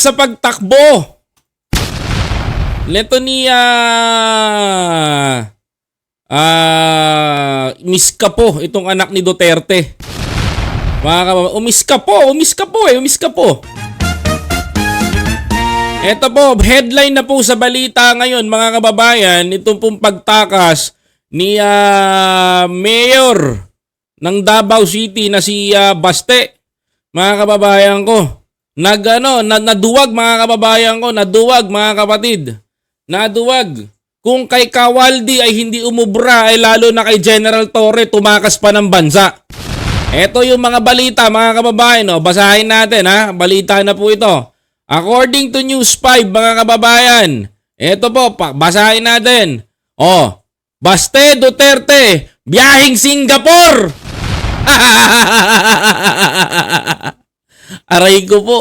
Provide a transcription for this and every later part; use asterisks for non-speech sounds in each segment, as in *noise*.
sa pagtakbo. Leto ni ah ah miska po itong anak ni Duterte. Mga kababa, umiska po, umiska po eh, umiska po. Ito po, headline na po sa balita ngayon mga kababayan, itong pong pagtakas ni ah, Mayor ng Davao City na si ah, Baste. Mga kababayan ko, nag ano, na, naduwag mga kababayan ko, naduwag mga kapatid. Naduwag. Kung kay Kawaldi ay hindi umubra ay lalo na kay General Torre tumakas pa ng bansa. Ito yung mga balita mga kababayan, no? basahin natin ha, balita na po ito. According to News 5 mga kababayan, ito po, basahin natin. Oh, Baste Duterte, biyahing Singapore! *laughs* Aray ko po.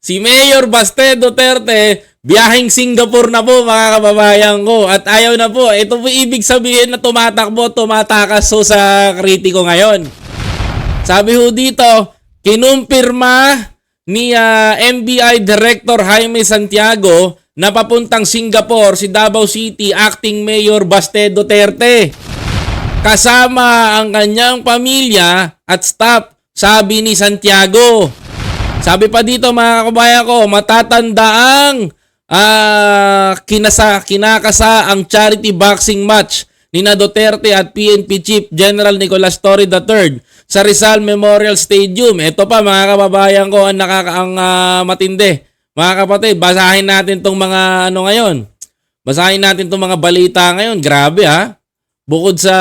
Si Mayor Baste Duterte, biyahing Singapore na po mga kababayan ko. At ayaw na po. Ito po ibig sabihin na tumatakbo, tumatakas so sa kritiko ngayon. Sabi ho dito, kinumpirma ni ah, NBI Director Jaime Santiago na papuntang Singapore si Davao City Acting Mayor Baste Duterte. Kasama ang kanyang pamilya at staff, sabi ni Santiago. Sabi pa dito mga kabayan ko, matatanda ang ah, kinasa, kinakasa ang charity boxing match ni na Duterte at PNP Chief General Nicolas Torre III sa Rizal Memorial Stadium. Ito pa mga kababayan ko ang nakaka ang ah, matindi. Mga kapatid, basahin natin tong mga ano ngayon. Basahin natin tong mga balita ngayon. Grabe ha. Bukod sa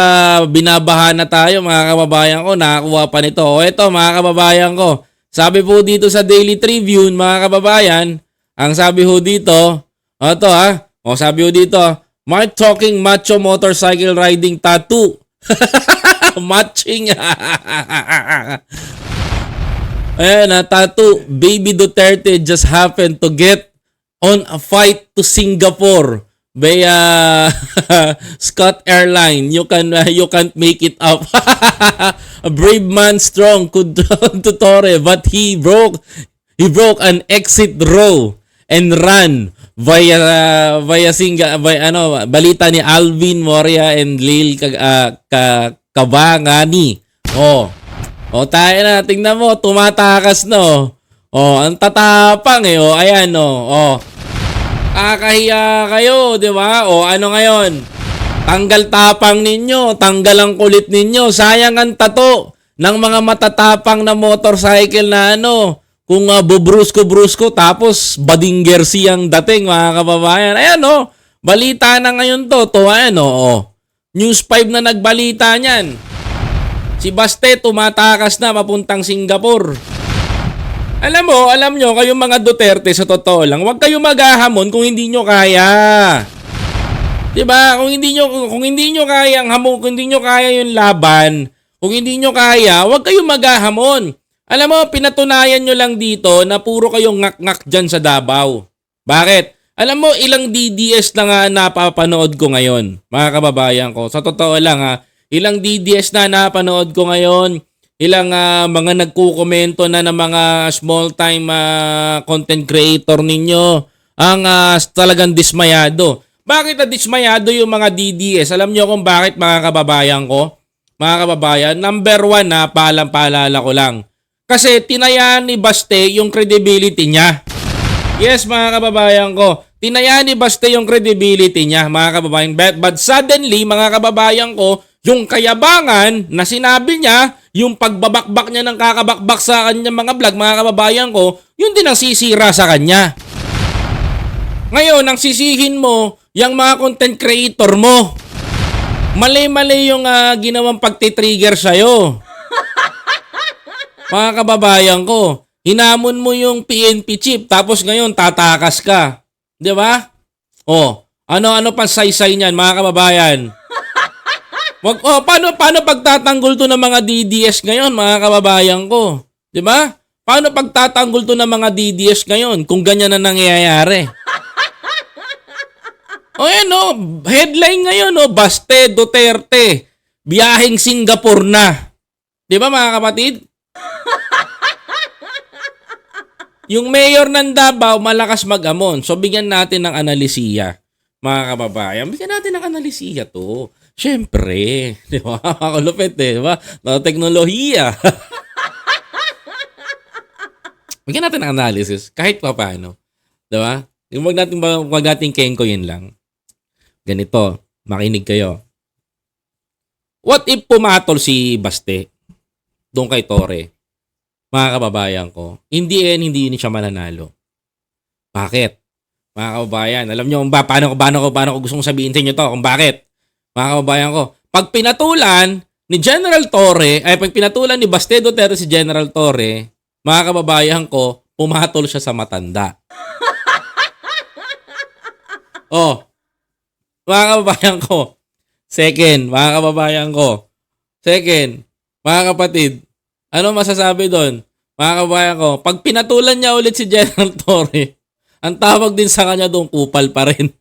binabaha na tayo mga kababayan ko, nakakuha pa nito. O ito mga kababayan ko, sabi po dito sa Daily Tribune mga kababayan, ang sabi ho dito, o ito ha, o sabi ho dito, Mark talking macho motorcycle riding tattoo. *laughs* Matching. *laughs* Ayan na, tattoo. Baby Duterte just happened to get on a flight to Singapore via *laughs* Scott Airline. You can uh, you can't make it up. A brave man strong could *laughs* to Torre, but he broke he broke an exit row and ran via uh, via Singa via ano balita ni Alvin Moria and Lil Ka, uh, Ka, Kabangani. Oh. O tayo na, tingnan mo, tumatakas no. O, ang tatapang eh. O, ayan no. O, kakahiya kayo, di ba? O, ano ngayon? Tanggal tapang ninyo, tanggal ang kulit ninyo. Sayang ang tato ng mga matatapang na motorcycle na ano. Kung uh, bubrusko-brusko tapos badinger siyang dating mga kababayan. Ayan no. Balita na ngayon to. To ayan. O. News 5 na nagbalita niyan. Si Baste tumatakas na papuntang Singapore. Alam mo, alam nyo, kayong mga Duterte sa totoo lang, huwag kayong maghahamon kung hindi nyo kaya. 'Di ba? Kung hindi nyo kung hindi nyo kaya ang hamon, kung hindi nyo kaya yung laban, kung hindi nyo kaya, huwag kayong maghahamon. Alam mo, pinatunayan nyo lang dito na puro kayong ngak-ngak dyan sa Davao. Bakit? Alam mo, ilang DDS na nga napapanood ko ngayon, mga kababayan ko. Sa totoo lang ha, ilang DDS na napanood ko ngayon, ilang ah, mga nagkukomento na ng mga small time ah, content creator ninyo ang ah, talagang dismayado. Bakit na dismayado yung mga DDS? Alam nyo kung bakit mga kababayan ko? Mga kababayan, number one na paalam-paalala ko lang. Kasi tinayaan ni Baste yung credibility niya. Yes, mga kababayan ko. Tinayaan ni Baste yung credibility niya, mga kababayan. But, but suddenly, mga kababayan ko, yung kayabangan na sinabi niya, yung pagbabakbak niya ng kakabakbak sa kanyang mga vlog, mga kababayan ko, yun din ang sisira sa kanya. Ngayon, ang sisihin mo, yung mga content creator mo. Mali-mali yung ah, ginawang pagtitrigger sa'yo. *laughs* Mga kababayan ko, hinamon mo yung PNP chip tapos ngayon tatakas ka. 'Di ba? Oh, ano-ano pa saysay niyan mga kababayan? Wag oh, paano paano pagtatanggol to ng mga DDS ngayon, mga kababayan ko? 'Di ba? Paano pagtatanggol to ng mga DDS ngayon kung ganyan na nangyayari? O yan o, headline ngayon o, Baste Duterte, biyaheng Singapore na. Di ba mga kapatid? *laughs* Yung mayor ng Davao, malakas mag-amon. So, bigyan natin ng analisiya. Mga kababayan, bigyan natin ng analisiya to. Siyempre. Di ba? *laughs* Makulupit eh. Di ba? No, teknolohiya. *laughs* bigyan natin ng analysis. Kahit pa paano. Di ba? Yung wag natin, wag natin kengko yun lang. Ganito. Makinig kayo. What if pumatol si Baste doon kay Tore? Mga kababayan ko. Hindi eh, hindi yun siya mananalo. Bakit? Mga kababayan, alam nyo kung ba, paano, paano, paano, paano ko gusto kong sabihin sa inyo to, kung bakit? Mga kababayan ko, pag pinatulan ni General Torre, ay pag pinatulan ni Baste Duterte si General Torre, mga kababayan ko, pumatol siya sa matanda. *laughs* oh, mga kababayan ko, second, mga kababayan ko, second, mga kapatid, ano masasabi doon? Mga kababayan ko, pag pinatulan niya ulit si General Torre, ang tawag din sa kanya doon, kupal pa rin.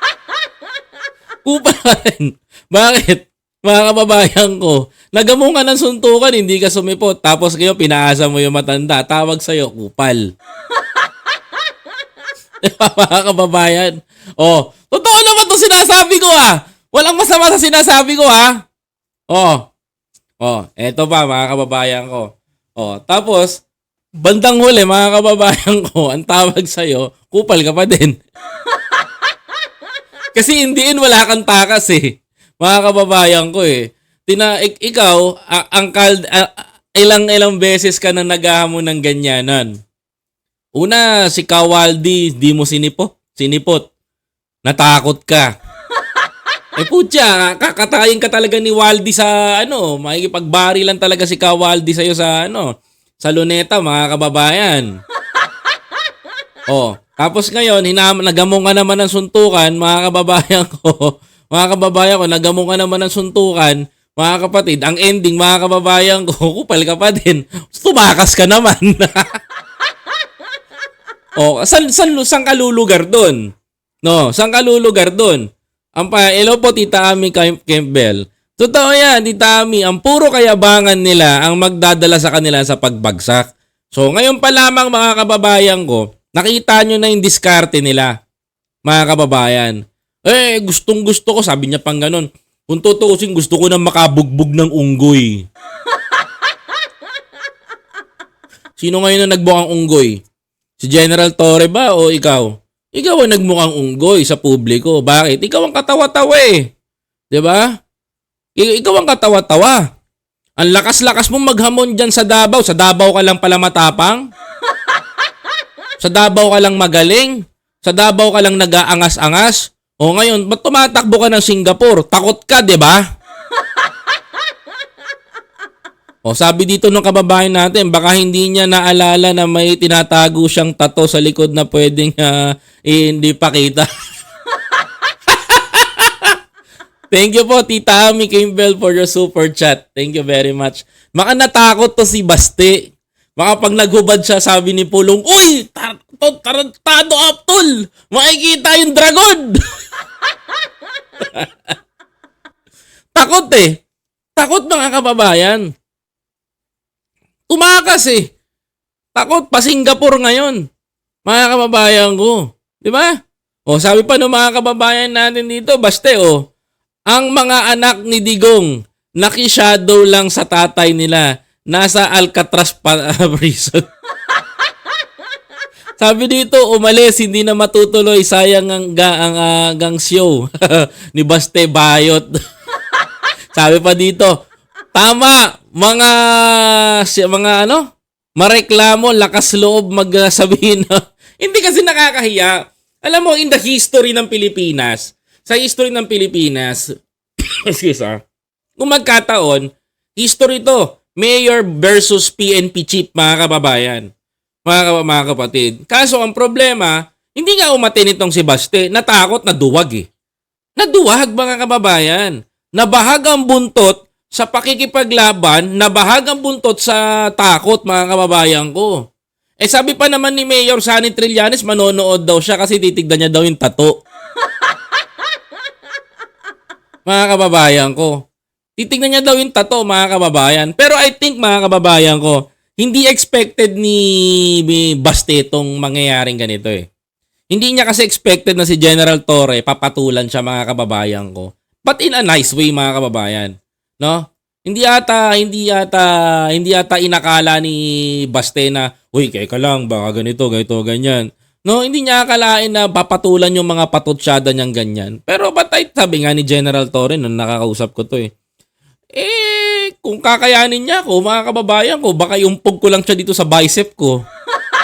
*laughs* kupal pa rin. Bakit? Mga kababayan ko, nagamong ng suntukan, hindi ka sumipot, tapos kayo pinaasa mo yung matanda, tawag sa'yo, kupal. *laughs* Diba, mga kababayan? Oh, totoo naman to sinasabi ko ah. Walang masama sa sinasabi ko ah. Oh. Oh, eto pa mga kababayan ko. Oh, tapos bandang huli mga kababayan ko, *laughs* ang tawag sa kupal ka pa din. *laughs* Kasi indiin wala kang takas eh. Mga kababayan ko eh. Tina, ik- ikaw, ang kald, a- ilang-ilang beses ka na naghahamon ng ganyanan. Una, si Kawaldi, di mo sinipo, sinipot. Natakot ka. *laughs* Eh putya, kakatayin ka talaga ni Waldi sa ano, makikipagbari lang talaga si Kawaldi sa'yo sa ano, sa luneta mga kababayan. *laughs* oh, tapos ngayon, hinam, nagamong ka naman ng suntukan, mga kababayan ko, *laughs* mga kababayan ko, nagamong ka naman ng suntukan, mga kapatid, ang ending, mga kababayan ko, kupal ka pa din. Tumakas ka naman. oh, san, san, san ka lulugar doon? No, saan ka lulugar doon? Ang pa, hello po Tita Ami Camp- Campbell. Totoo yan, Tita Ami, ang puro kayabangan nila ang magdadala sa kanila sa pagbagsak. So ngayon pa lamang mga kababayan ko, nakita nyo na yung diskarte nila, mga kababayan. Eh, gustong gusto ko, sabi niya pang ganun. Kung tutuusin, gusto ko na makabugbog ng unggoy. Sino ngayon na nagbukang unggoy? Si General Torre ba o ikaw? Ikaw ang nagmukhang unggoy sa publiko. Bakit? Ikaw ang katawa-tawa eh. ba? I- ikaw ang katawa-tawa. Ang lakas-lakas mo maghamon dyan sa Davao. Sa Davao ka lang pala matapang? Sa Davao ka lang magaling? Sa Davao ka lang nag-aangas-angas? O ngayon, ba't tumatakbo ka ng Singapore? Takot ka, di ba? O sabi dito ng kababayan natin, baka hindi niya naalala na may tinatago siyang tato sa likod na pwedeng ah, eh, hindi pakita. Thank you po, Tita Ami Campbell, for your super chat. Thank you very much. Maka natakot to si Baste. Maka pag naghubad siya, sabi ni Pulong, Uy! Tar- to- tarantado! Makikita yung dragon! *laughs* Takot eh. Takot mga kababayan. Tumakas eh. Takot pa Singapore ngayon. Mga kababayan ko. Di ba? O sabi pa ng mga kababayan natin dito, baste o, ang mga anak ni Digong, nakishadow lang sa tatay nila, nasa Alcatraz pa, *laughs* prison. Sabi dito, umalis, hindi na matutuloy, sayang ang, ga, ang ah, gang show *laughs* ni Baste Bayot. *laughs* Sabi pa dito, tama, mga, mga ano, mareklamo, lakas loob magsabihin hindi kasi nakakahiya. Alam mo, in the history ng Pilipinas, sa history ng Pilipinas, *coughs* excuse ah, kung magkataon, history to, mayor versus PNP chief, mga kababayan, mga, mga kapatid. Kaso ang problema, hindi nga umatin itong si Baste, natakot na duwag eh. Naduwag mga kababayan. Nabahag ang buntot sa pakikipaglaban, nabahag ang buntot sa takot mga kababayan ko. Eh sabi pa naman ni Mayor Sunny Trillanes, manonood daw siya kasi titignan niya daw yung tato. *laughs* mga kababayan ko. Titignan niya daw yung tato mga kababayan. Pero I think mga kababayan ko, hindi expected ni ni Baste itong mangyayaring ganito eh. Hindi niya kasi expected na si General Torre papatulan siya mga kababayan ko. But in a nice way mga kababayan. No? Hindi ata hindi ata hindi ata inakala ni Baste na, "Uy, kaya ka lang, baka ganito, ganito, ganyan." No, hindi niya akalain na papatulan yung mga patutsyada niyang ganyan. Pero batay sabi nga ni General Torre nung nakakausap ko to eh. Eh, kung kakayanin niya ako, mga kababayan ko, baka yumpog ko lang siya dito sa bicep ko.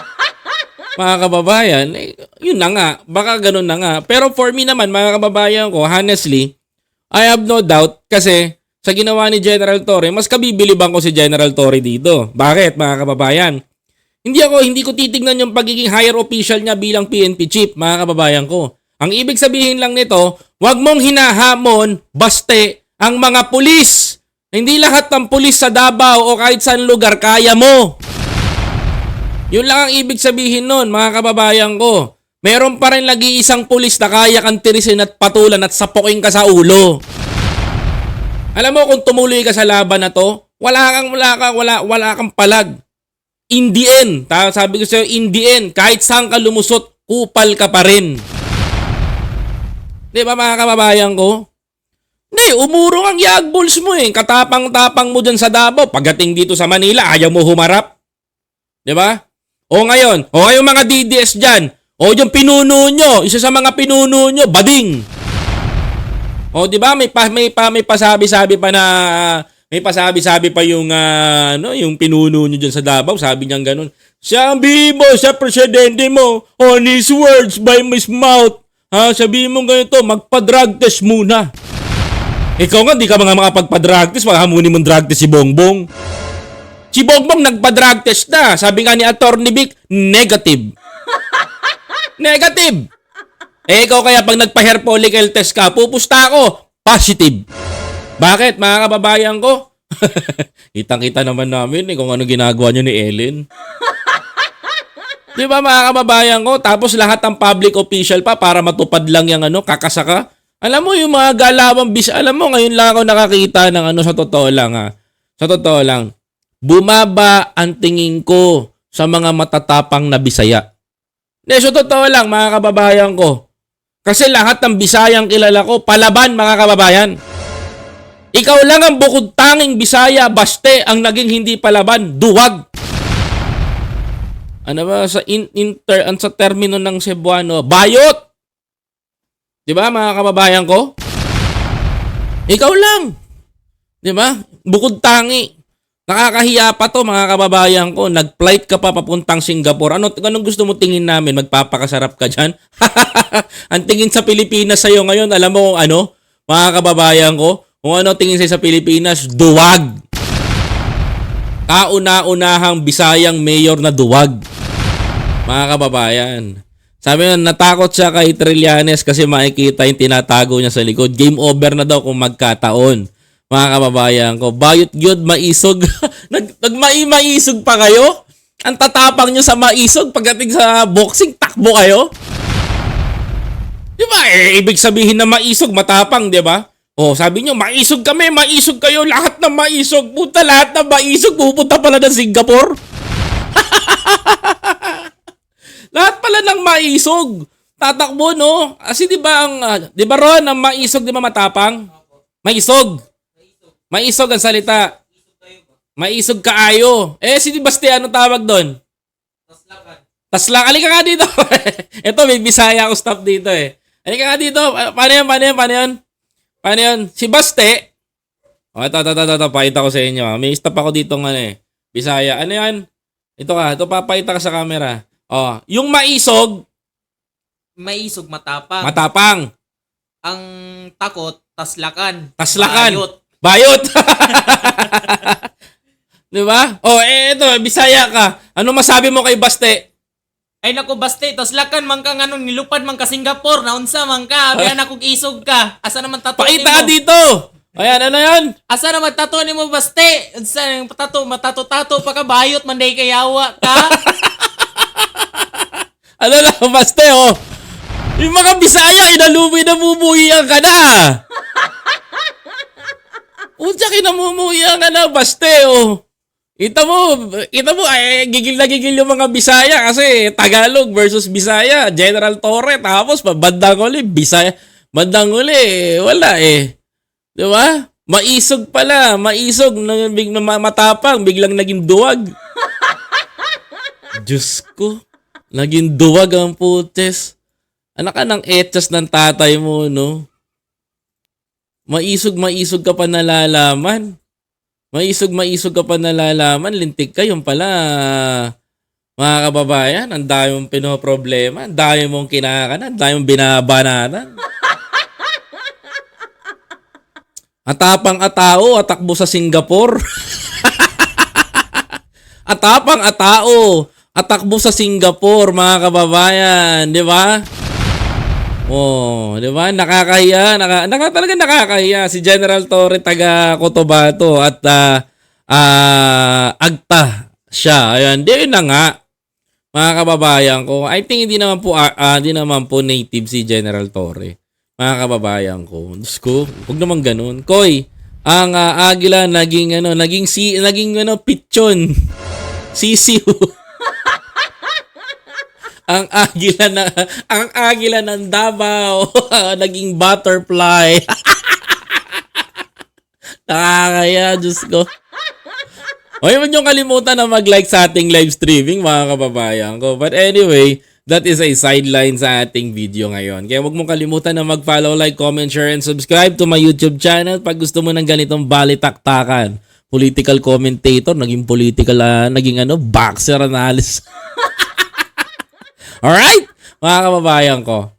*laughs* mga kababayan, eh, yun na nga. Baka ganun na nga. Pero for me naman, mga kababayan ko, honestly, I have no doubt kasi sa ginawa ni General Torre, mas kabibiliban ko si General Torre dito. Bakit, mga kababayan? Hindi ako, hindi ko titignan yung pagiging higher official niya bilang PNP chief, mga kababayan ko. Ang ibig sabihin lang nito, wag mong hinahamon, baste, ang mga pulis. Hindi lahat ng pulis sa Davao o kahit saan lugar kaya mo. Yun lang ang ibig sabihin nun, mga kababayan ko. Meron pa rin lagi isang pulis na kaya kang tirisin at patulan at sapukin ka sa ulo. Alam mo kung tumuloy ka sa laban na to, wala kang wala kang wala wala kang palag. In the end, ta- sabi ko sa'yo, in the end, kahit saan ka lumusot, kupal ka pa rin. Di ba mga kababayan ko? Hindi, umurong ang yagballs mo eh. Katapang-tapang mo dyan sa Davao. Pagdating dito sa Manila, ayaw mo humarap. Di ba? O ngayon, o ngayon mga DDS dyan, o yung pinuno nyo, isa sa mga pinuno nyo, bading. O di ba may pa, may pa may pasabi-sabi pa na may pasabi-sabi pa yung ah, ano yung pinuno niyo diyan sa Davao, sabi niya ganun. Sabi mo sa presidente mo, on his words by his mouth. Ha, sabi mo ganito, magpa-drug test muna. Ikaw nga, di ka mga makapagpa-drug test, makahamunin mong drug test si Bongbong. Si Bongbong nagpa-drug test na. Sabi nga ni Attorney Vic, negative. *laughs* negative. Eh, ikaw kaya pag nagpa-hair follicle test ka, pupusta ako, positive. Bakit, mga kababayan ko? *laughs* Kitang-kita naman namin eh, kung ano ginagawa nyo ni Ellen. *laughs* Di ba mga kababayan ko? Tapos lahat ng public official pa para matupad lang yung ano, kakasaka. Alam mo yung mga galawang bis, alam mo ngayon lang ako nakakita ng ano sa totoo lang ha. Sa totoo lang, bumaba ang tingin ko sa mga matatapang na Bisaya. Hindi, sa totoo lang mga kababayan ko. Kasi lahat ng Bisayang kilala ko, palaban mga kababayan. Ikaw lang ang bukod tanging Bisaya, baste ang naging hindi palaban, duwag. Ano ba sa in, inter ang sa termino ng Cebuano, bayot. 'Di ba mga kababayan ko? Ikaw lang. 'Di ba? Bukod tangi. Nakakahiya pa to mga kababayan ko. Nag-flight ka pa papuntang Singapore. Ano anong gusto mo tingin namin? Magpapakasarap ka diyan? *laughs* ang tingin sa Pilipinas sa ngayon, alam mo kung ano? Mga kababayan ko, kung ano tingin sa'yo sa Pilipinas, duwag. Kauna-unahang Bisayang mayor na duwag. Mga kababayan. Sabi na natakot siya kay Trillanes kasi makikita yung tinatago niya sa likod. Game over na daw kung magkataon. Mga kababayan ko, bayot gyud maisog. *laughs* Nag nagmai-maisog pa kayo? Ang tatapang niyo sa maisog pagdating sa boxing, takbo kayo? Di ba? Eh, ibig sabihin na maisog, matapang, di ba? Oh, sabi niyo, maisog kami, maisog kayo, lahat ng maisog. Puta, lahat ng maisog, pupunta pala ng Singapore. *laughs* lahat pala ng maisog. Tatakbo, no? Kasi di ba ang, ah, di ba Ron, ang maisog, di ba matapang? Maisog. Maisog ang salita. Maisog kaayo. Eh, si Basti, ano tawag doon? Taslak. Alika nga dito. *laughs* Ito, may Bisaya ako stop dito eh. Alika nga dito. Pa- Paano yan? Paano yan? Paano yan? Paano yan? Si Baste. Oh, ito, ito, ito, ito, ito. Pakita ko sa inyo. ah. May stop ako dito ng ano eh. Bisaya. Ano yan? Ito ka. Ito, papakita ka sa camera. Oh, yung maisog, maisog matapang. matapang. ang takot, taslakan. Taslakan. Bayot. Bayot. *laughs* Di ba? Oh, eh, ito, Bisaya ka. Ano masabi mo kay Baste? Ay nako baste, taslakan man ka ngano nilupad man ka Singapore, naunsa man ka, kaya na kog isog ka. Asa naman tato Pakita ka dito. Ayan, ano yan? Asa naman tato nimo baste? Unsa nang tato, matato-tato pa ka bayot man day kayawa ka. *laughs* Ano lang, Baste, oh. Yung mga Bisaya, inalumi na mumuhiyan ka na. Unsa kinamumuhiyan ka na, Baste, oh. Ita mo, ita mo, ay, gigil na gigil yung mga Bisaya kasi Tagalog versus Bisaya, General Torre, tapos bandang uli, Bisaya, bandang uli, wala eh. Di ba? Maisog pala, maisog, big, matapang, biglang naging duwag. *laughs* Diyos ko, naging duwag ang putes. Anak ka ng etyas ng tatay mo, no? Maisog, maisog ka pa nalalaman. Maisog, maisog ka pa nalalaman. Lintik ka, yung pala. Mga kababayan, ang dami mong pinoproblema, ang dami mong kinakanan, ang dami mong binabanatan. *laughs* Atapang atao, atakbo sa Singapore. *laughs* Atapang atao, atakbo sa Singapore, mga kababayan, di ba? Oh, di ba? Nakakahiya, naka, naka talaga nakakahiya si General Torre taga Cotabato at ah ah, agta siya. Ayun, di na nga. Mga kababayan ko, I think hindi naman po ah, ah, hindi naman po native si General Torre. Mga kababayan ko. Diyos ko, huwag naman ganun. Koy, ang ah, agila naging ano, naging si naging ano pitchon. *laughs* Sisiw. Ang agila na ang agila ng Davao *laughs* naging butterfly. *laughs* Nakakaya, Diyos ko. O, huwag niyong kalimutan na mag-like sa ating live streaming, mga kababayan ko. But anyway, that is a sideline sa ating video ngayon. Kaya huwag mong kalimutan na mag-follow, like, comment, share, and subscribe to my YouTube channel pag gusto mo ng ganitong balitaktakan. Political commentator, naging political, ah, naging ano, boxer analyst. *laughs* Alright, mga kababayan ko.